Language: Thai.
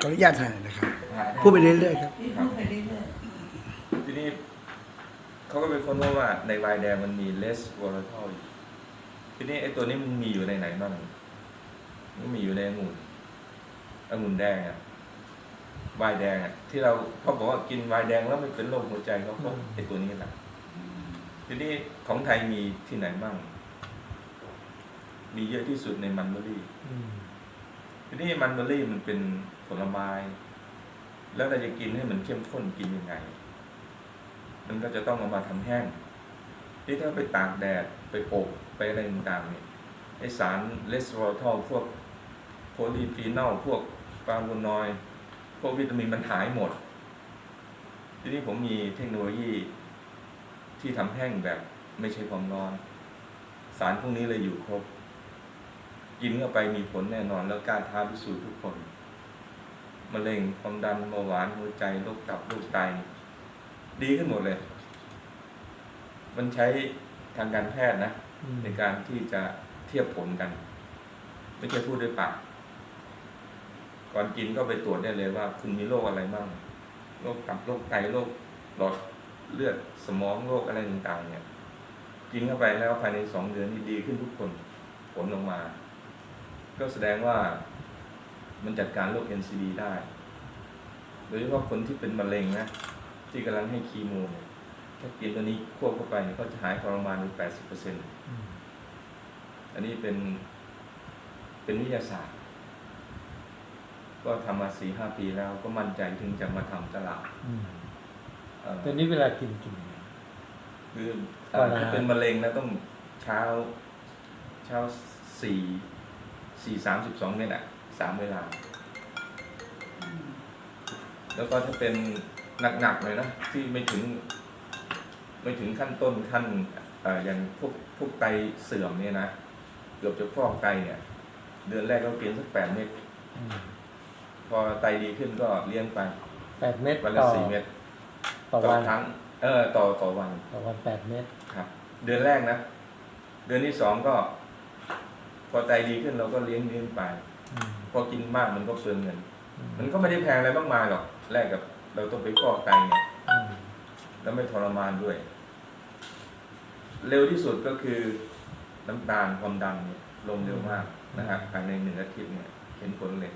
ขออนุญาตถ่ายนะครับ พูดไปเรื่อยๆครับที่พูดไปเรื่อยทีนี้เขาก็ไปค้นพบว่าในวน์แดงมันมีเลสวอลทอลอยู่ทีนี้ไอ้ตัวนี้มันมีอยู่ในไหนบ้างมันมีอยู่ในองุ่นองุ่นแดงอะวน์แดงอะที่เราเขาบอกว่ากินวน์แดงแล้วไม่เป็นโรคหัวใจเขาก็ไอ้ตัวนี้แหละทีนี้ของไทยมีที่ไหนบ้าง มีเยอะที่สุดในมันเบอรี่ ทีนี้มันเบอร์รี่มันเป็นผลไม้ แล้วเราจะกินให้มันเข้มข้นกินยังไง มันก็จะต้องเอามาทำแห้ง ที่ถ้าไปตากแดดไปอบไปอะไรต่างๆเนี่ยไอสารเลสเตอรอลพวกโพลีฟีนอลพวกฟลาโวนอยด์พวกวิตามินมันหายหมด ทีนี้ผมมีเทคโนโลยีที่ทำแห้งแบบไม่ใช่ความร้อน สารพวกนี้เลยอยู่ครบ กินเข้าไปมีผลแน่นอน แล้วกล้ารท้าพิสูจน์ทุกคนมะเร็งความดันเบาหวานหัวใจโรคตับโรคไต ดีขึ้นหมดเลย มันใช้ทางการแพทย์นะ ในการที่จะเทียบผลกัน ไม่ใช่พูดด้วยปากก่อนกินก็ไปตรวจได้เลยว่า คุณมีโรคอะไรบ้างโรคตับโรคไตโรคหลอดเลือดสมองโรคอะไรต่างๆเนี่ย กินเข้าไปแล้วภายในสองเดือนนี่ดีขึ้นทุกคน ผลออกมา ก็แสดงว่ามันจัดการโรค NCD ได้ โดยเฉพาะคนที่เป็นมะเร็งนะ ที่กำลังให้คีโมเนี่ยถ้ากินตัวนี้ควบเข้าไปเนี่ยก็จะหายทรมานถึงแปดสิบเปอร์เซ็นต์อันนี้เป็นเป็นวิทยาศาสตร์ ก็ทำมาสี่ห้าปีแล้วก็มั่นใจถึงจะมาทำตลาดเอ่อตอนนี้เวลากินกิน คือก่อนนะถ้าเป็นมะเร็งนะต้องเช้า เช้าสี่ สี่สามสิบสองเนี่ยแหละสามเวลา แล้วก็ถ้าเป็นหนักๆเลยนะที่ไม่ถึง ไม่ถึงขั้นต้นขั้นเอ่ออย่างพวกพวกไตเสื่อมเนี่ยนะเกือบจะฟอกไตเนี่ย เดือนแรกก็กินสักแปดเม็ดพอไตดีขึ้นก็เลี้ยงไปแปดเม็ดวันละต่อสี่เม็ดต่อวันครั้ง เออ ต่อต่อวัน ต่อวันแปดเม็ดครับ เดือนแรกนะ เดือนที่สองก็ พอไตดีขึ้นเราก็เลี้ยงเลี้ยงไปพอกินมากมันก็เปลืองเงิน มันก็ไม่ได้แพงอะไรมากมายหรอกแลกกับเราต้องไปฟอกไตเนี่ยแล้วไม่ทรมานด้วย เร็วที่สุดก็คือน้ำตาลความดันเนี่ยลงเร็วมากนะครับภายในหนึ่งอาทิตย์เนี่ยเห็นผลเลย